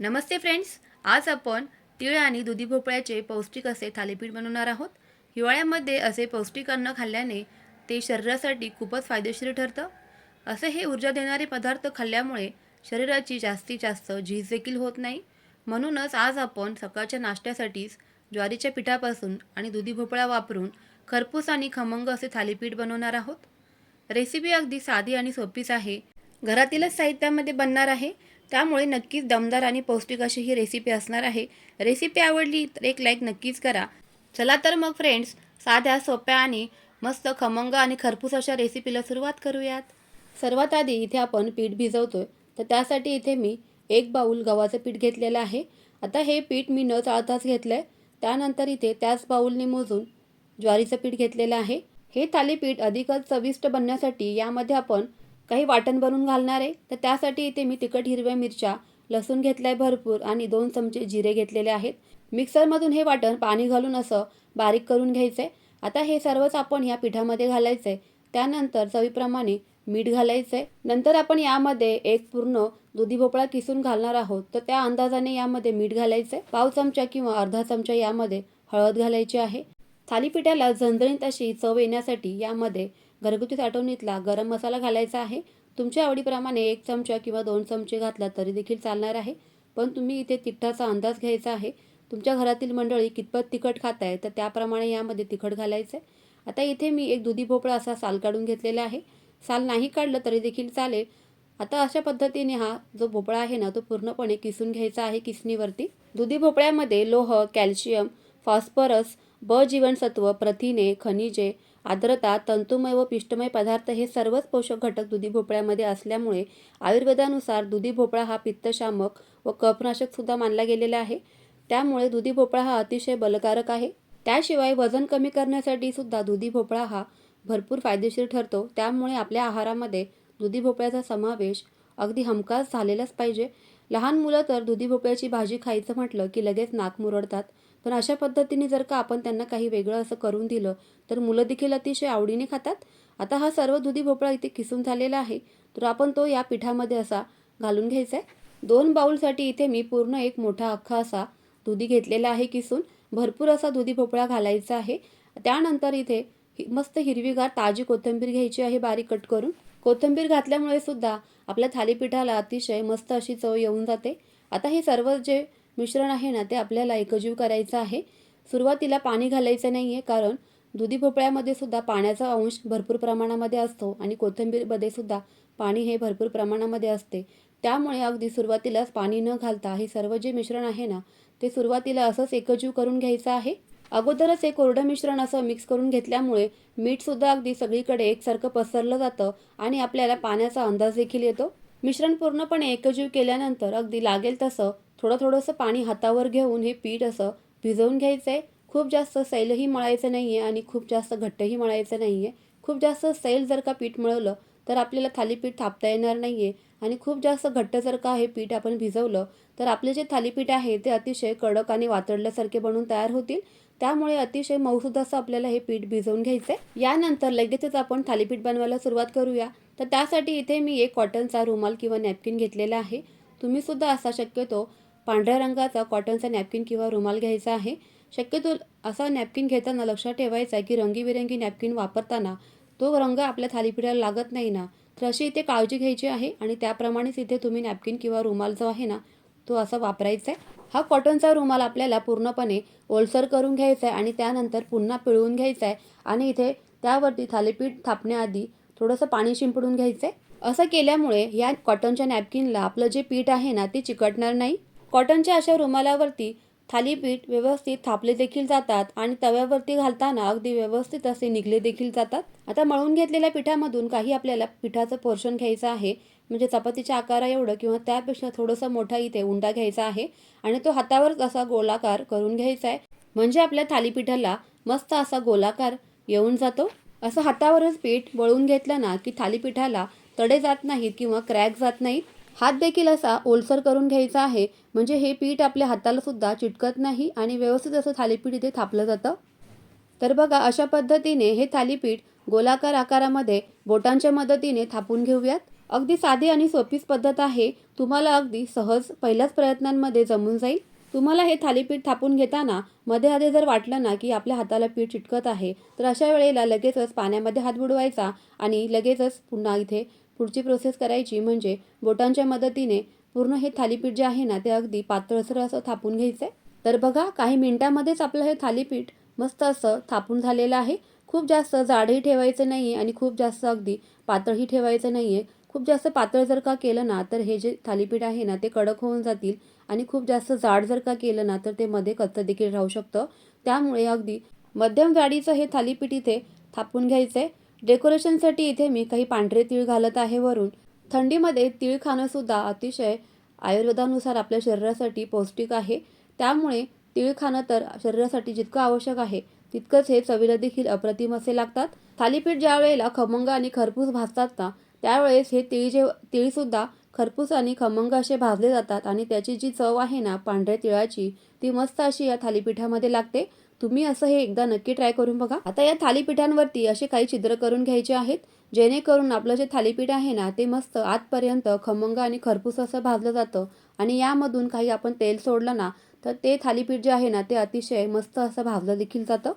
नमस्ते friends आज आपण तीळ आणि दुधी भोपळ्याचे पौष्टिक असे थालीपीठ बनवणार आहोत. हिवाळ्यामध्ये असे पौष्टिक अन्न खाल्ल्याने ते शरीरासाठी खूपच फायदेशीर ठरतं. असे हे ऊर्जा देणारे पदार्थ खाल्ल्यामुळे शरीराची जास्तीत जास्त झीज देखील होत नाही. म्हणूनच आज आपण सकाळच्या नाश्त्यासाठीच ज्वारीच्या पिठापासून आणि दुधी भोपळा वापरून खरपूस आणि खमंग असे थालीपीठ बनवणार आहोत. रेसिपी अगदी साधी आणि सोपीच आहे. घरातीलच साहित्यामध्ये बनणार आहे. त्यामुळे नक्कीच दमदार आणि पौष्टिक अशी ही रेसिपी असणार आहे. रेसिपी आवडली तर एक लाईक नक्कीच करा. चला तर मग फ्रेंड्स साध्या सोप्या आणि मस्त खमंग आणि खरपूस अशा रेसिपीला सुरुवात करूयात. सर्वात आधी इथे आपण पीठ भिजवतो आहे तर त्यासाठी इथे मी एक बाऊल गव्हाचं पीठ घेतलेलं आहे. आता हे पीठ मी न चाळताच घेतलं आहे त्यानंतर इथे त्याच बाऊलने मोजून ज्वारीचं पीठ घेतलेलं आहे. हे थालीपीठ अधिकच चविष्ट बनण्यासाठी यामध्ये आपण काही वाटण बनवून घालणार आहे. तर त्यासाठी इथे मी तिखट हिरव्या मिरच्या लसूण घेतलाय भरपूर आणि दोन चमचे जिरे घेतलेले आहेत. मिक्सरमधून हे वाटण पाणी घालून असं बारीक करून घ्यायचं आहे आता हे सर्वच आपण या पिठामध्ये घालायचं आहे त्यानंतर चवीप्रमाणे मीठ घालायचं आहे नंतर आपण यामध्ये एक पूर्ण दुधी भोपळा किसून घालणार आहोत. तर त्या अंदाजाने यामध्ये मीठ घालायचं आहे पाव चमचा किंवा अर्धा चमचा यामध्ये हळद घालायची आहे. थालीपीठाला झणझणीत अशी चव येण्यासाठी यामध्ये घरगुती साठवणीतला गरम मसाला घालायचा आहे. तुमच्या आवडीप्रमाणे एक चमचा किंवा दोन चमचे घातला तरी देखील चालणार आहे. पण तुम्ही इथे तिखटाचा अंदाज घ्यायचा आहे. तुमच्या घरातील मंडळी कितपत तिखट खात आहे तर त्याप्रमाणे यामध्ये तिखट घालायचं आहे आता इथे मी एक दुधी भोपळा असा साल काढून घेतलेला आहे. साल नाही काढलं तरी देखील चालेल. आता अशा पद्धतीने हा जो भोपळा आहे ना तो पूर्णपणे किसून घ्यायचा आहे किसणीवरती. दुधी भोपळ्यामध्ये लोह कॅल्शियम फॉस्फरस ब जीवनसत्व प्रथिने खनिजे आर्द्रता तंतुमय व पिष्टमय पदार्थ हे सर्वच पोषक घटक दुधी भोपळ्यामध्ये असल्यामुळे आयुर्वेदानुसार दुधी भोपळा हा पित्तशामक व कफनाशक सुद्धा मानला गेलेला आहे. त्यामुळे दुधी भोपळा हा अतिशय बलकारक आहे. त्याशिवाय वजन कमी करण्यासाठी सुद्धा दुधी भोपळा हा भरपूर फायदेशीर ठरतो. त्यामुळे आपल्या आहारामध्ये दुधी भोपळ्याचा समावेश अगदी हमखास झालेलाच पाहिजे. लहान मुलं तर दुधी भोपळ्याची भाजी खायचं म्हटलं की लगेच नाक मुरडतात. पण अशा पद्धतीने जर का आपण त्यांना काही वेगळं असं करून दिलं तर मुलं देखील अतिशय आवडीने खातात. आता हा सर्व दुधी भोपळा इथे किसून झालेला आहे तर आपण तो या पिठामध्ये असा घालून घ्यायचा आहे दोन बाऊलसाठी इथे मी पूर्ण एक मोठा अख्खा असा दुधी घेतलेला आहे किसून. भरपूर असा दुधी भोपळा घालायचा आहे. त्यानंतर इथे हि- मस्त हिरवीगार ताजी कोथिंबीर घ्यायची आहे बारीक कट करून. कोथिंबीर घातल्यामुळे सुद्धा आपल्या थालीपीठाला अतिशय मस्त अशी चव येऊन जाते. आता हे सर्व जे मिश्रण आहे ना ते आपल्याला एकजीव करायचं आहे. सुरुवातीला पाणी घालायचं नाही आहे कारण दुधी भोपळ्यामध्ये सुद्धा पाण्याचा अंश भरपूर प्रमाणामध्ये असतो आणि कोथिंबीरमध्ये सुद्धा पाणी हे भरपूर प्रमाणामध्ये असते. त्यामुळे अगदी सुरुवातीलाच पाणी न घालता हे सर्व जे मिश्रण आहे ना ते सुरुवातीला असंच एकजीव करून घ्यायचं आहे. अगोदरच एक कोरडं मिश्रण असं मिक्स करून घेतल्यामुळे मीठसुद्धा अगदी सगळीकडे एकसारखं पसरलं जातं आणि आपल्याला पाण्याचा अंदाज देखील येतो. मिश्रण पूर्णपणे एकजीव केल्यानंतर अगदी लागेल तसं थोडं थोडंसं पाणी हातावर घेऊन हे पीठ असं भिजवून घ्यायचं. आहे खूप जास्त सैलही मळायचं नाही आहे आणि खूप जास्त घट्टही मळायचं नाही आहे खूप जास्त सैल जर का पीठ मळवलं तर आपल्याला थालीपीठ थापता येणार नाही आहे आणि खूप जास्त घट्ट जर का हे पीठ आपण भिजवलं तर आपले जे थालीपीठ आहे ते अतिशय कडक आणि वातडल्यासारखे बनून तयार होतील. त्यामुळे अतिशय मऊसूद असं आपल्याला हे पीठ भिजवून घ्यायचं आहे यानंतर लगेचच आपण थालीपीठ बनवायला सुरुवात करूया. तर त्यासाठी इथे मी एक कॉटनचा रुमाल किंवा नॅपकिन घेतलेला आहे. तुम्हीसुद्धा असा शक्यतो पांढऱ्या रंगाचा कॉटनचा नॅपकिन किंवा रुमाल घ्यायचा आहे. शक्यतो असा नॅपकिन घेताना लक्षात ठेवायचा आहे की रंगीबेरंगी नॅपकिन वापरताना तो रंग आपल्या थालीपीठाला लागत नाही ना. तर अशी इथे काळजी घ्यायची आहे आणि त्याप्रमाणेच इथे तुम्ही नॅपकिन किंवा रुमाल जो आहे ना तो असा वापरायचा आहे हा कॉटनचा रुमाल आपल्याला पूर्णपणे ओलसर करून घ्यायचा आहे आणि त्यानंतर पुन्हा पिळवून घ्यायचा आहे आणि इथे त्यावरती थालीपीठ थापण्याआधी थोडंसं पाणी शिंपडून घ्यायचं आहे असं केल्यामुळे या कॉटनच्या नॅपकिनला आपलं जे पीठ आहे ना ते चिकटणार नाही. कॉटनच्या अशा रुमालावरती थालीपीठ व्यवस्थित थापले देखील जातात आणि तव्यावरती घालताना अगदी व्यवस्थित असे निघले देखील जातात. आता मळून घेतलेल्या पिठामधून काही आपल्याला पिठाचं पोर्शन घ्यायचं आहे. म्हणजे चपातीच्या आकारा एवढं किंवा त्यापेक्षा थोडंसं मोठा इथे उंडा घ्यायचा आहे आणि तो हातावरच असा गोलाकार करून घ्यायचा आहे. म्हणजे आपल्या थालीपीठाला मस्त असा गोलाकार येऊन जातो. असं हातावरच पीठ वळून घेतलं ना की थालीपीठाला तडे जात नाहीत किंवा क्रॅक जात नाहीत. हात देखील असा ओलसर करून घ्यायचा आहे. म्हणजे हे पीठ आपल्या हाताला सुद्धा चिटकत नाही आणि व्यवस्थित असं थालीपीठ इथे थापलं जातं. तर बघा अशा पद्धतीने हे थालीपीठ गोलाकार आकारामध्ये बोटांच्या मदतीने थापून घेऊयात. अगदी साधी आणि सोपीच पद्धत आहे. तुम्हाला अगदी सहज पहिल्याच प्रयत्नांमध्ये जमून जाईल. तुम्हाला हे थालीपीठ थापून घेताना मध्ये आधी जर वाटलं ना की आपल्या हाताला पीठ चिटकत आहे तर अशा वेळेला लगेचच पाण्यामध्ये हात बुडवायचा आणि लगेचच पुन्हा इथे पुढची प्रोसेस करायची. म्हणजे बोटांच्या मदतीने पूर्ण हे थालीपीठ जे आहे ना ते अगदी पातळसर असं थापून घ्यायचं आहे तर बघा काही मिनिटांमध्येच आपलं हे थालीपीठ मस्त असं थापून झालेलं आहे. खूप जास्त जाडही ठेवायचं नाही आहे आणि खूप जास्त अगदी पातळही ठेवायचं नाही आहे खूप जास्त पातळ जर का केलं ना तर हे जे थालीपीठ आहे ना ते कडक होऊन जातील. आणि खूप जास्त जाड जर का केलं ना तर ते मध्ये कच्चं देखील राहू शकतं. त्यामुळे अगदी मध्यम जाडीचं हे थालीपीठ इथे थापून घ्यायचं आहे डेकोरेशनसाठी इथे मी काही पांढरे तीळ घालत आहे वरून. थंडीमध्ये तीळ खाणंसुद्धा अतिशय आयुर्वेदानुसार आपल्या शरीरासाठी पौष्टिक आहे. त्यामुळे तीळ खाणं तर शरीरासाठी जितकं आवश्यक आहे तितकंच हे चवीला देखील अप्रतिम असे लागतात. थालीपीठ ज्या वेळेला खमंग आणि खरपूस भासतात ना त्यावेळेस हे तीळ जे तीळसुद्धा खरपूस आणि खमंग असे भाजले जातात आणि त्याची जी चव आहे ना पांढऱ्या तिळाची ती मस्त अशी या थालीपीठामध्ये लागते. तुम्ही असं हे एकदा नक्की ट्राय करून बघा. आता या थालीपीठांवरती असे काही छिद्र करून घ्यायचे आहेत जेणेकरून आपलं जे थालीपीठ आहे ना ते मस्त आतपर्यंत खमंग आणि खरपूस असं भाजलं जातं. आणि यामधून काही आपण तेल सोडलं ना तर ते थालीपीठ जे आहे ना ते अतिशय मस्त असं भाजलं देखील जातं.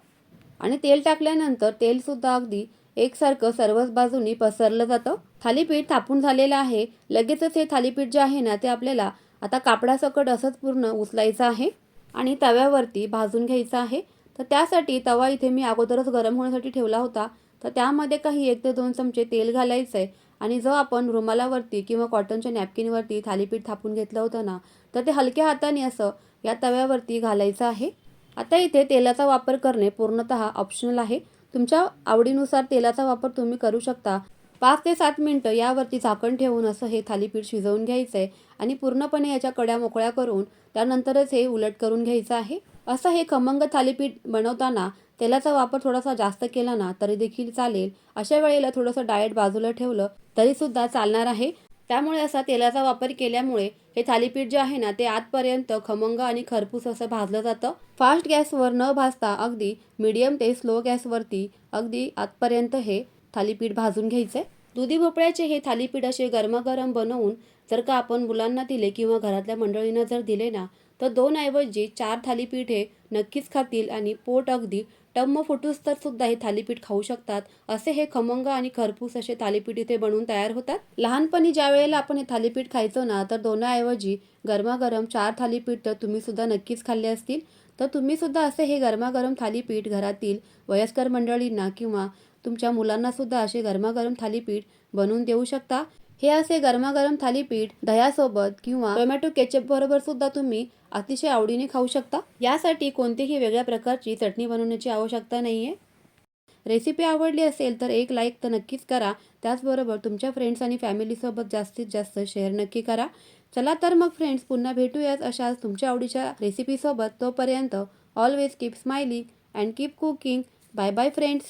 आणि तेल टाकल्यानंतर तेलसुद्धा अगदी एकसारखं सर्वच बाजूनी पसरलं जातं. थालीपीठ थापून झालेलं आहे. लगेचच हे थालीपीठ जे आहे ना ते आपल्याला आता कापडासकट असंच पूर्ण उचलायचं आहे आणि तव्यावरती भाजून घ्यायचं आहे. तर त्यासाठी तवा इथे मी अगोदरच गरम होण्यासाठी ठेवला होता. तर त्यामध्ये काही एक ते दोन चमचे तेल घालायचं आहे आणि जो आपण रुमालावरती किंवा कॉटनच्या नॅपकिनवरती थालीपीठ थापून घेतलं होतं ना तर ते हलक्या हाताने असं या तव्यावरती घालायचं आहे. आता इथे तेलाचा वापर करणे पूर्णतः ऑप्शनल आहे. तुमच्या आवडीनुसार तेलाचा वापर तुम्ही करू शकता. पाच ते सात मिनटं यावरती झाकण ठेवून असं हे थालीपीठ शिजवून घ्यायचं आहे आणि पूर्णपणे याच्या कड्या मोकळ्या करून त्यानंतरच हे उलट करून घ्यायचं आहे. असं हे खमंग थालीपीठ बनवताना तेलाचा वापर थोडासा जास्त केला ना तरी देखील चालेल. अशा वेळेला थोडंसं डाएट बाजूला ठेवलं तरीसुद्धा चालणार आहे. त्यामुळे असा तेलाचा वापर केल्यामुळे हे थालीपीठ जे आहे ना ते आतपर्यंत खमंग आणि खरपूस असं भाजलं जातं. फास्ट गॅसवर न भाजता अगदी मीडियम ते स्लो गॅसवरती अगदी आतपर्यंत हे थालीपीठ भाजून घ्यायचं आहे दुधी भोपळ्याचे हे थालीपीठ असे गरमागरम बनवून जर का आपण मुलांना दिले किंवा घरातल्या मंडळींना जर दिले ना तर दोन ऐवजी चार थालीपीठ हे नक्कीच खातील आणि पोट अगदी टम्म फुटूस तर सुद्धा हे थालीपीठ खाऊ शकतात. असे हे खमंग आणि खरपूस असे थालीपीठ इथे बनवून तयार होतात. लहानपणी ज्या वेळेला आपण हे थालीपीठ खायचो ना तर दोनाऐवजी गरमागरम चार थालीपीठ तर तुम्ही सुद्धा नक्कीच खाल्ले असतील. तर तुम्ही सुद्धा असे हे गरमागरम थालीपीठ घरातील वयस्कर मंडळींना किंवा तुमच्या मुलांना सुद्धा असे गरमागरम थालीपीठ बनवून देऊ शकता. हे असे गरमागरम थालीपीठ दह्यासोबत किंवा टोमॅटो केचप बरोबर सुद्धा तुम्ही अतिशय आवडीने खाऊ शकता. यासाठी कोणतीही वेगळ्या प्रकारची चटणी बनवण्याची आवश्यकता नाही आहे रेसिपी आवडली असेल तर एक लाईक तर नक्कीच करा. त्याचबरोबर तुमच्या फ्रेंड्स आणि फॅमिलीसोबत जास्तीत जास्त शेअर नक्की करा. चला तर मग फ्रेंड्स पुन्हा भेटूयात अशाच तुमच्या आवडीच्या रेसिपीसोबत तोपर्यंत always keep smiling and keep cooking bye bye friends